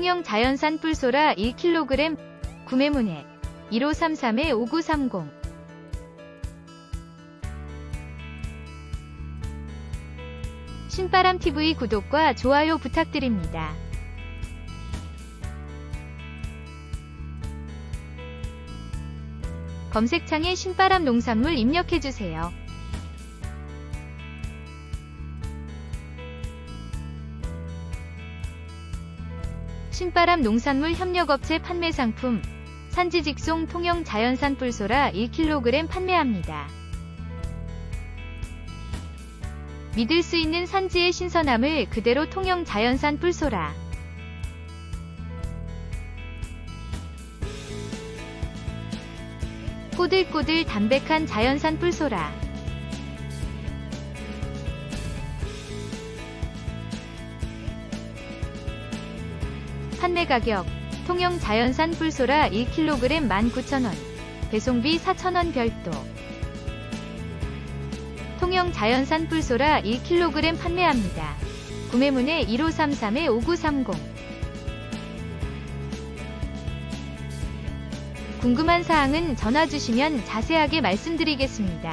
통영 자연산 뿔소라 1kg 구매문의 1533-5930 신바람TV 구독과 좋아요 부탁드립니다. 검색창에 신바람 농산물 입력해주세요. 신바람 농산물 협력업체 판매 상품 산지 직송 통영 자연산 뿔소라 1kg 판매합니다. 믿을 수 있는 산지의 신선함을 그대로 통영 자연산 뿔소라 꼬들꼬들 담백한 자연산 뿔소라 판매 가격 통영 자연산 뿔소라 1kg 19,000원 배송비 4,000원 별도 통영 자연산 뿔소라 1kg 판매합니다. 구매문의 1533-5930 궁금한 사항은 전화 주시면 자세하게 말씀드리겠습니다.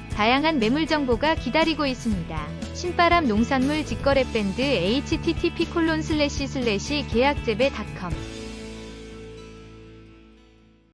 다양한 매물 정보가 기다리고 있습니다. 신바람 농산물 직거래 밴드 http:// 계약재배닷컴